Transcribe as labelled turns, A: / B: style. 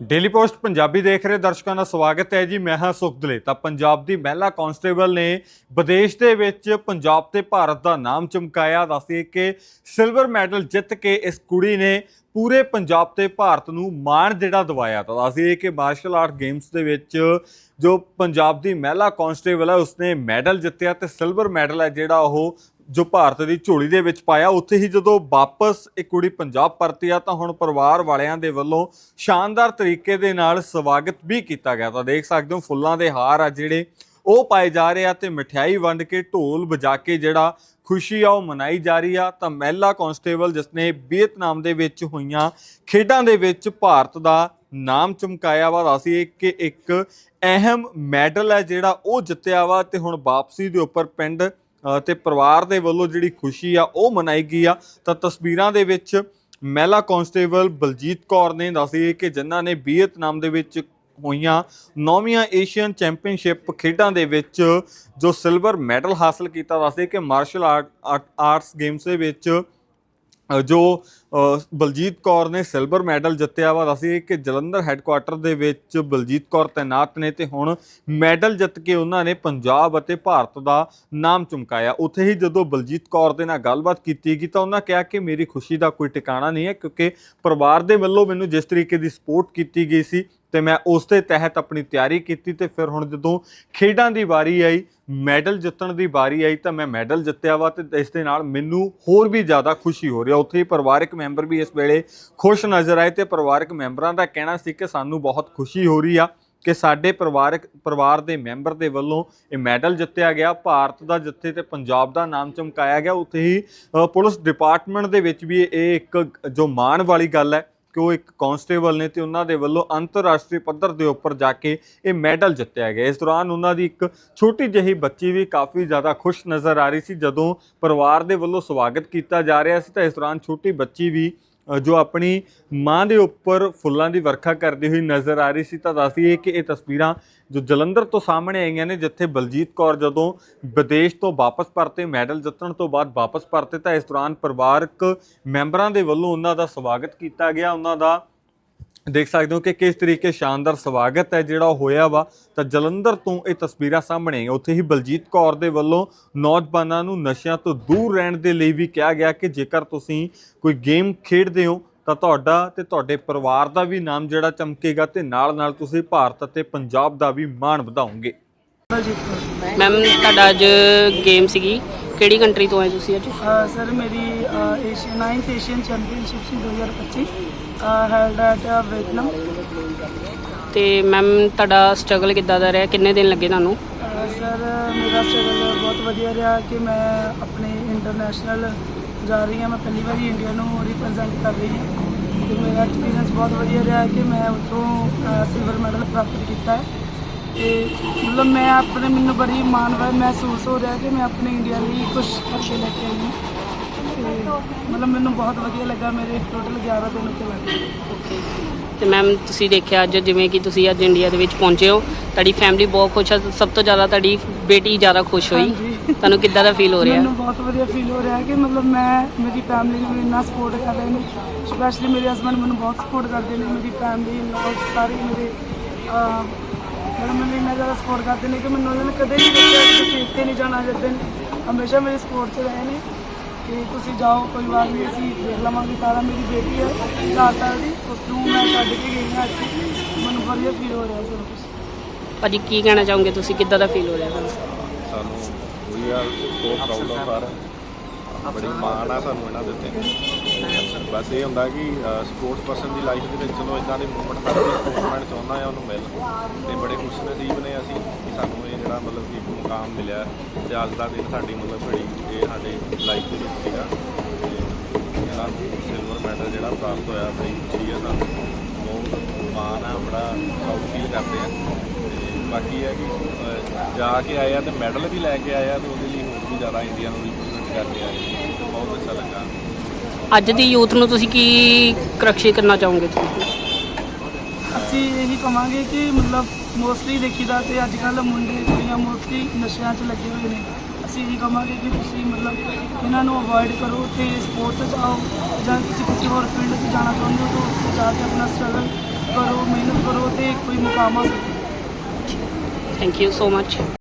A: Daily post Punjabi ਦੇਖ ਰਹੇ ਦਰਸ਼ਕਾਂ ਦਾ ਸਵਾਗਤ ਹੈ ਜੀ। ਮੈਂ ਹਾਂ ਸੁਖਦਲੇ। ਤਾਂ ਪੰਜਾਬ ਦੀ ਮਹਿਲਾ ਕਾਂਸਟੇਬਲ ਨੇ ਵਿਦੇਸ਼ ਦੇ ਵਿੱਚ ਪੰਜਾਬ ਤੇ ਭਾਰਤ ਦਾ ਨਾਮ ਚਮਕਾਇਆ। ਦੱਸਦੇ ਕਿ ਸਿਲਵਰ ਮੈਡਲ ਜਿੱਤ ਕੇ ਇਸ ਕੁੜੀ ਨੇ ਪੂਰੇ ਪੰਜਾਬ ਤੇ ਭਾਰਤ ਨੂੰ ਮਾਣ ਜਿਹੜਾ ਦਵਾਇਆ। ਤਾਂ ਦੱਸਦੇ ਕਿ ਮਾਰਸ਼ਲ ਆਰਟ ਗੇਮਸ ਦੇ ਵਿੱਚ ਜੋ ਪੰਜਾਬ ਦੀ ਮਹਿਲਾ ਕਾਂਸਟੇਬਲ ਹੈ, ਉਸਨੇ ਮੈਡਲ ਜਿੱਤਿਆ ਤੇ ਸਿਲਵਰ ਮੈਡਲ ਹੈ ਜਿਹੜਾ ਉਹ ਜੋ ਭਾਰਤ ਦੀ ਝੋਲੀ ਦੇ ਵਿੱਚ ਪਾਇਆ, ਉੱਥੇ ਹੀ ਜਦੋਂ ਵਾਪਸ ਇਹ ਕੁੜੀ ਪੰਜਾਬ ਪਰਤੀ ਆ, ਤਾਂ ਹੁਣ ਪਰਿਵਾਰ ਵਾਲਿਆਂ ਦੇ ਵੱਲੋਂ ਸ਼ਾਨਦਾਰ ਤਰੀਕੇ ਦੇ ਨਾਲ ਸਵਾਗਤ ਵੀ ਕੀਤਾ ਗਿਆ। ਤਾਂ ਦੇਖ ਸਕਦੇ ਹੋ, ਫੁੱਲਾਂ ਦੇ ਹਾਰ ਆ ਜਿਹੜੇ, ਉਹ ਪਾਏ ਜਾ ਰਹੇ ਆ ਤੇ ਮਠਿਆਈ ਵੰਡ ਕੇ ਢੋਲ ਵਜਾ ਕੇ ਜਿਹੜਾ ਖੁਸ਼ੀ ਆ, ਉਹ ਮਨਾਈ ਜਾ ਰਹੀ ਆ। ਤਾਂ ਮਹਿਲਾ ਕਾਂਸਟੇਬਲ ਜਿਸਨੇ ਵੀਅਤਨਾਮ ਦੇ ਵਿੱਚ ਹੋਈਆਂ ਖੇਡਾਂ ਦੇ ਵਿੱਚ ਭਾਰਤ ਦਾ ਨਾਮ ਚਮਕਾਇਆ ਵਾ ਅਸੀਂ ਕਿ ਇੱਕ ਅਹਿਮ ਮੈਡਲ ਹੈ ਜਿਹੜਾ ਉਹ ਜਿੱਤਿਆ ਵਾ ਤੇ ਹੁਣ ਵਾਪਸੀ ਦੇ ਉੱਪਰ ਪਿੰਡ ਤੇ ਪਰਿਵਾਰ ਦੇ ਵੱਲੋਂ ਜਿਹੜੀ ਖੁਸ਼ੀ ਆ, ਉਹ ਮਨਾਈ ਗਈ ਆ। ਤਾਂ ਤਸਵੀਰਾਂ ਦੇ ਵਿੱਚ ਮਹਿਲਾ ਕਾਂਸਟੇਬਲ ਬਲਜੀਤ ਕੌਰ ਨੇ ਦੱਸੀ ਕਿ ਜਿਨ੍ਹਾਂ ਨੇ ਵੀਅਤਨਾਮ ਦੇ ਵਿੱਚ ਹੋਈਆਂ ਨੌਵੀਆਂ ਏਸ਼ੀਅਨ ਚੈਂਪੀਅਨਸ਼ਿਪ ਖੇਡਾਂ ਦੇ ਵਿੱਚ ਜੋ ਸਿਲਵਰ ਮੈਡਲ ਹਾਸਲ ਕੀਤਾ ਦੱਸਦੇ ਕਿ ਮਾਰਸ਼ਲ ਆਰਟ ਆਰਟਸ ਗੇਮਸ ਦੇ ਵਿੱਚ ਜੋ ਬਲਜੀਤ ਕੌਰ ਨੇ ਸਿਲਵਰ ਮੈਡਲ ਜਿੱਤਿਆ ਵਾ। ਦੱਸੀ ਕਿ ਜਲੰਧਰ ਹੈੱਡਕੁਆਟਰ ਦੇ ਵਿੱਚ ਬਲਜੀਤ ਕੌਰ ਤੈਨਾਤ ਨੇ ਤੇ ਹੁਣ ਮੈਡਲ ਜਿੱਤ ਕੇ ਉਹਨਾਂ ਨੇ ਪੰਜਾਬ ਅਤੇ ਭਾਰਤ ਦਾ ਨਾਮ ਚਮਕਾਇਆ। ਉੱਥੇ ਹੀ ਜਦੋਂ ਬਲਜੀਤ ਕੌਰ ਦੇ ਨਾਲ ਗੱਲਬਾਤ ਕੀਤੀ ਗਈ ਤਾਂ ਉਹਨਾਂ ਕਿਹਾ ਕਿ ਮੇਰੀ ਖੁਸ਼ੀ ਦਾ ਕੋਈ ਟਿਕਾਣਾ ਨਹੀਂ ਹੈ ਕਿਉਂਕਿ ਪਰਿਵਾਰ ਦੇ ਵੱਲੋਂ ਮੈਨੂੰ ਜਿਸ ਤਰੀਕੇ ਦੀ ਸਪੋਰਟ ਕੀਤੀ ਗਈ ਸੀ ਤੇ ਮੈਂ ਉਸ ਦੇ ਤਹਿਤ ਆਪਣੀ ਤਿਆਰੀ ਕੀਤੀ ਤੇ ਫਿਰ ਹੁਣ ਜਦੋਂ ਖੇਡਾਂ ਦੀ ਵਾਰੀ ਆਈ ਮੈਡਲ ਜਿੱਤਣ ਦੀ ਵਾਰੀ ਆਈ ਤਾਂ ਮੈਂ ਮੈਡਲ ਜਿੱਤਿਆ ਵਾ ਤੇ ਇਸ ਦੇ ਨਾਲ ਮੈਨੂੰ ਹੋਰ ਵੀ ਜ਼ਿਆਦਾ ਖੁਸ਼ੀ ਹੋ ਰਹੀ ਹੈ। ਉੱਥੇ ਹੀ ਪਰਿਵਾਰਕ ਮੈਂਬਰ ਵੀ ਇਸ ਵੇਲੇ ਖੁਸ਼ ਨਜ਼ਰ ਆਏ ਤੇ ਪਰਿਵਾਰਕ ਮੈਂਬਰਾਂ ਦਾ ਕਹਿਣਾ ਸੀ ਕਿ ਸਾਨੂੰ ਬਹੁਤ ਖੁਸ਼ੀ ਹੋ ਰਹੀ ਆ ਕਿ ਸਾਡੇ ਪਰਿਵਾਰਕ ਪਰਿਵਾਰ ਦੇ ਮੈਂਬਰ ਦੇ ਵੱਲੋਂ ਇਹ ਮੈਡਲ ਜਿੱਤਿਆ ਗਿਆ। ਭਾਰਤ ਦਾ ਜਿੱਥੇ ਤੇ ਪੰਜਾਬ ਦਾ ਨਾਮ ਚਮਕਾਇਆ ਗਿਆ, ਉੱਥੇ ਹੀ ਪੁਲਿਸ ਡਿਪਾਰਟਮੈਂਟ ਦੇ ਵਿੱਚ ਵੀ ਇਹ ਇੱਕ ਜੋ ਮਾਣ ਵਾਲੀ ਗੱਲ ਹੈ ਕਿ ਉਹ ਇੱਕ ਕਾਂਸਟੇਬਲ ਨੇ ਤੇ ਉਹਨਾਂ ਦੇ ਵੱਲੋਂ ਅੰਤਰਰਾਸ਼ਟਰੀ ਪੱਧਰ ਦੇ ਉੱਪਰ ਜਾ ਕੇ ਇਹ ਮੈਡਲ ਜਿੱਤਿਆ ਗਿਆ। ਇਸ ਦੌਰਾਨ ਉਹਨਾਂ ਦੀ ਇੱਕ ਛੋਟੀ ਜਿਹੀ ਬੱਚੀ ਵੀ ਕਾਫੀ ਜ਼ਿਆਦਾ ਖੁਸ਼ ਨਜ਼ਰ ਆ ਰਹੀ ਸੀ। ਜਦੋਂ ਪਰਿਵਾਰ ਦੇ ਵੱਲੋਂ ਸਵਾਗਤ ਕੀਤਾ ਜਾ ਰਿਹਾ ਸੀ ਤਾਂ ਇਸ ਦੌਰਾਨ ਛੋਟੀ ਬੱਚੀ ਵੀ ਜੋ ਆਪਣੀ ਮਾਂ ਦੇ ਉੱਪਰ ਫੁੱਲਾਂ ਦੀ ਵਰਖਾ ਕਰਦੀ ਹੋਈ ਨਜ਼ਰ ਆ ਰਹੀ ਸੀ, ਤਾਂ ਦੱਸਦੀਏ ਕਿ ਇਹ ਤਸਵੀਰਾਂ ਜੋ ਜਲੰਧਰ ਤੋਂ ਸਾਹਮਣੇ ਆਈਆਂ ਨੇ, ਜਿੱਥੇ ਬਲਜੀਤ ਕੌਰ ਜਦੋਂ ਵਿਦੇਸ਼ ਤੋਂ ਵਾਪਸ ਪਰਤੇ, ਮੈਡਲ ਜਿੱਤਣ ਤੋਂ ਬਾਅਦ ਵਾਪਸ ਪਰਤੇ, ਤਾਂ ਇਸ ਦੌਰਾਨ ਪਰਿਵਾਰਕ ਮੈਂਬਰਾਂ ਦੇ ਵੱਲੋਂ ਉਹਨਾਂ ਦਾ ਸਵਾਗਤ ਕੀਤਾ ਗਿਆ। ਉਹਨਾਂ ਦਾ ਦੇਖ ਸਕਦੇ ਹੋ ਕਿ ਕਿਸ ਤਰੀਕੇ ਸ਼ਾਨਦਾਰ ਸਵਾਗਤ ਹੈ ਜਿਹੜਾ ਉਹ ਹੋਇਆ ਵਾ। ਤਾਂ ਜਲੰਧਰ ਤੋਂ ਇਹ ਤਸਵੀਰਾਂ ਸਾਹਮਣੇ ਆਈਆਂ। ਉੱਥੇ ਹੀ ਬਲਜੀਤ ਕੌਰ ਦੇ ਵੱਲੋਂ ਨੌਜਵਾਨਾਂ ਨੂੰ ਨਸ਼ਿਆਂ ਤੋਂ ਦੂਰ ਰਹਿਣ ਦੇ ਲਈ ਵੀ ਕਿਹਾ ਗਿਆ ਕਿ ਜੇਕਰ ਤੁਸੀਂ ਕੋਈ ਗੇਮ ਖੇਡਦੇ ਹੋ ਤਾਂ ਤੁਹਾਡਾ ਤੇ ਤੁਹਾਡੇ ਪਰਿਵਾਰ ਦਾ ਵੀ ਨਾਮ ਜਿਹੜਾ ਚਮਕੇਗਾ ਤੇ ਨਾਲ ਨਾਲ ਤੁਸੀਂ ਭਾਰਤ ਅਤੇ ਪੰਜਾਬ ਦਾ ਵੀ ਮਾਣ ਵਧਾਓਗੇ।
B: ਮੈਮ ਤੁਹਾਡਾ ਅੱਜ ਗੇਮ ਸੀਗੀ। ਕਿਹੜੀ ਕੰਟਰੀ ਤੋਂ ਆਏ ਤੁਸੀਂ ਅੱਜ?
C: ਸਰ ਮੇਰੀ ਏਸ਼ੀਅਨ 9th ਏਸ਼ੀਅਨ ਚੈਂਪੀਅਨਸ਼ਿਪ ਸੀ 2025 ਹੈਲਡ ਐਟ ਵਿetnam
B: ਤੇ ਮੈਮ ਤੁਹਾਡਾ ਸਟਰਗਲ ਕਿੱਦਾਂ ਦਾ ਰਿਹਾ? ਕਿੰਨੇ ਦਿਨ ਲੱਗੇ ਤੁਹਾਨੂੰ?
C: ਸਰ ਮੇਰਾ ਸਟਰਗਲ ਬਹੁਤ ਵਧੀਆ ਰਿਹਾ ਕਿ ਮੈਂ ਆਪਣੇ ਇੰਟਰਨੈਸ਼ਨਲ ਜਾ ਰਹੀ ਹਾਂ। ਮੈਂ ਪਹਿਲੀ ਵਾਰੀ ਇੰਡੀਆ ਨੂੰ ਰਿਪਰੈਜ਼ੈਂਟ ਕਰ ਰਹੀ ਹਾਂ। ਤੇ ਮੇਰਾ ਐਕਸਪੀਰੀਅੰਸ ਬਹੁਤ ਵਧੀਆ ਰਿਹਾ ਕਿ ਮੈਂ ਉੱਥੋਂ ਸਿਲਵਰ ਮੈਡਲ ਪ੍ਰਾਪਤ ਕੀਤਾ ਹੈ। ਤੇ ਮਤਲਬ ਮੈਂ ਆਪਣੇ ਮੈਨੂੰ ਬੜੀ ਮਾਣ ਮਹਿਸੂਸ ਹੋ ਰਿਹਾ ਕਿ ਮੈਂ ਆਪਣੇ ਇੰਡੀਆ ਲਈ ਕੁਝ ਕਰਕੇ ਲੈ ਕੇ ਆਈ ਹਾਂ। ਤੇ ਮਤਲਬ ਮੈਨੂੰ ਬਹੁਤ ਵਧੀਆ ਲੱਗਾ ਮੇਰੇ ਟੋਟਲ 11 ਦਿਨ ਉੱਤੇ ਲੱਗੇ
B: ਤੇ ਮੈਮ ਤੁਸੀਂ ਦੇਖਿਆ ਅੱਜ ਜਿਵੇਂ ਕਿ ਤੁਸੀਂ ਅੱਜ ਇੰਡੀਆ ਦੇ ਵਿੱਚ ਪਹੁੰਚੇ ਹੋ ਤੁਹਾਡੀ ਫੈਮਿਲੀ ਬਹੁਤ ਖੁਸ਼ ਹੈ ਸਭ ਤੋਂ ਜ਼ਿਆਦਾ ਤੁਹਾਡੀ ਬੇਟੀ ਜ਼ਿਆਦਾ ਖੁਸ਼ ਹੋਈ। ਤੁਹਾਨੂੰ ਕਿੱਦਾਂ ਦਾ ਫੀਲ ਹੋ ਰਿਹਾ?
C: ਮੈਨੂੰ ਬਹੁਤ ਵਧੀਆ ਫੀਲ ਹੋ ਰਿਹਾ ਕਿ ਮਤਲਬ ਮੈਂ ਮੇਰੀ ਫੈਮਿਲੀ ਨੂੰ ਇੰਨਾ ਸਪੋਰਟ ਕਰ ਰਹੇ ਨੇ ਸਪੈਸ਼ਲੀ ਮੇਰੇ ਹਸਬੰਡ ਮੈਨੂੰ ਬਹੁਤ ਸਪੋਰਟ ਕਰਦੇ ਨੇ ਮੇਰੀ ਫੈਮਿਲੀ ਨਾਲ ਸਾਰੇ ਮੇਰੇ ਮਤਲਬ ਮੈਨੂੰ ਇੰਨਾ ਜ਼ਿਆਦਾ ਸਪੋਰਟ ਕਰਦੇ ਨੇ ਕਿ ਮੈਨੂੰ ਉਹਨਾਂ ਨੇ ਕਦੇ ਨਹੀਂ ਦੱਸਿਆ ਕਿ ਤੁਸੀਂ ਇੱਥੇ ਨਹੀਂ ਜਾਣਾ ਜਿੱਦਾਂ ਹਮੇਸ਼ਾ ਮੇਰੀ ਸਪੋਰਟ 'ਚ ਰਹੇ ਨੇ। ਕਿ ਤੁਸੀਂ ਜਾਓ ਕੋਈ ਬਾਤ ਨਹੀਂ ਅਸੀਂ ਦੇਖ ਲਵਾਂਗੇ ਸਾਰਾ। ਮੇਰੀ ਬੇਟੀ ਹੈ 4 ਸਾਲ ਦੀ ਉਸ ਨੂੰ ਮੈਂ ਛੱਡ ਕੇ ਗਈ ਹਾਂ ਇੱਥੇ। ਮੈਨੂੰ ਵਧੀਆ ਫੀਲ ਹੋ ਰਿਹਾ ਸਭ ਕੁਛ।
B: ਭਾਜੀ ਕੀ ਕਹਿਣਾ ਚਾਹੋਗੇ ਤੁਸੀਂ? ਕਿੱਦਾਂ ਦਾ ਫੀਲ ਹੋ ਰਿਹਾ ਤੁਹਾਨੂੰ?
D: ਸਾਨੂੰ we are so proud of ਹਰ ਬੜੀ ਮਾਣ ਆ ਸਾਨੂੰ ਇਹਨਾਂ ਦੇ ਉੱਤੇ। ਬਸ ਇਹ ਹੁੰਦਾ ਕਿ ਸਪੋਰਟਸ ਪਰਸਨ ਦੀ ਲਾਈਫ ਦੇ ਵਿੱਚ ਚਲੋ ਇਦਾਂ ਦੇ ਮੂਵਮੈਂਟ ਹਰ ਕੋਈ ਸਪੋਰਟਸਮੈਨ ਚਾਹੁੰਦਾ ਆ ਉਹਨੂੰ ਮਿਲ। ਤੇ ਬੜੇ ਖੁਸ਼ ਨਸੀਬ ਨੇ ਅਸੀਂ ਕਿ ਸਾਨੂੰ ਇਹ ਜਿਹੜਾ ਮਤਲਬ ਕਿ ਇੱਕ ਮੁਕਾਮ ਮਿਲਿਆ ਤੇ ਅੱਜ ਦਾ ਦਿਨ ਸਾਡੀ ਮਤਲਬ ਬੜੀ ਇਹ ਸਾਡੇ ਲਾਈਫ ਦੇ ਵਿੱਚ ਸੀਗਾ। ਤੇ ਜਿਹੜਾ ਸਿਲਵਰ ਮੈਡਲ ਜਿਹੜਾ ਪ੍ਰਾਪਤ ਹੋਇਆ, ਬੜੀ ਖੁਸ਼ੀ ਹੈ ਸਾਨੂੰ। ਬਹੁਤ ਮਾਣ ਆ, ਬੜਾ ਪ੍ਰਾਊਡ ਫੀਲ ਕਰਦੇ ਆ। ਤੇ ਬਾਕੀ ਇਹ ਹੈ ਕਿ ਜਾ ਕੇ ਆਏ ਆ ਤੇ ਮੈਡਲ ਵੀ ਲੈ ਕੇ ਆਏ ਆ ਤੇ ਉਹਦੇ ਲਈ ਹੋਰ ਵੀ ਜ਼ਿਆਦਾ ਇੰਡੀਆ ਨੂੰ ਵੀ ਤੇ ਬਹੁਤ ਅੱਛਾ ਲੱਗਾ।
B: ਅੱਜ ਦੀ ਯੂਥ ਨੂੰ ਤੁਸੀਂ ਕੀ ਕਰਕਸ਼ੀ ਕਰਨਾ ਚਾਹੋਗੇ? ਤੁਸੀਂ
C: ਅਸੀਂ ਇਹੀ ਕਵਾਂਗੇ ਕਿ ਮਤਲਬ ਮੋਸਟਲੀ ਦੇਖੀਦਾ ਤੇ ਅੱਜ ਕੱਲ ਮੁੰਡੇ ਕੁੜੀਆਂ ਮੋਸਟਲੀ ਨਸ਼ਿਆਂ 'ਚ ਲੱਗੇ ਹੋਏ ਨੇ। ਅਸੀਂ ਇਹੀ ਕਵਾਂਗੇ ਕਿ ਤੁਸੀਂ ਮਤਲਬ ਇਹਨਾਂ ਨੂੰ ਅਵੋਇਡ ਕਰੋ ਤੇ ਸਪੋਰਟਸ 'ਚ ਆਓ ਜਾਂ ਤੁਸੀਂ ਕਿਸੇ ਹੋਰ ਫੀਲਡ 'ਚ ਜਾਣਾ ਚਾਹੁੰਦੇ ਹੋ ਤਾਂ ਉਸ 'ਚ ਜਾ ਕੇ ਆਪਣਾ ਸਟਰਗਲ ਕਰੋ ਮਿਹਨਤ ਕੋਈ ਮੁਕਾਮ ਹਾਸਲ ਕੀਤਾ
B: ਥੈਂਕ ਯੂ ਸੋ ਮਚ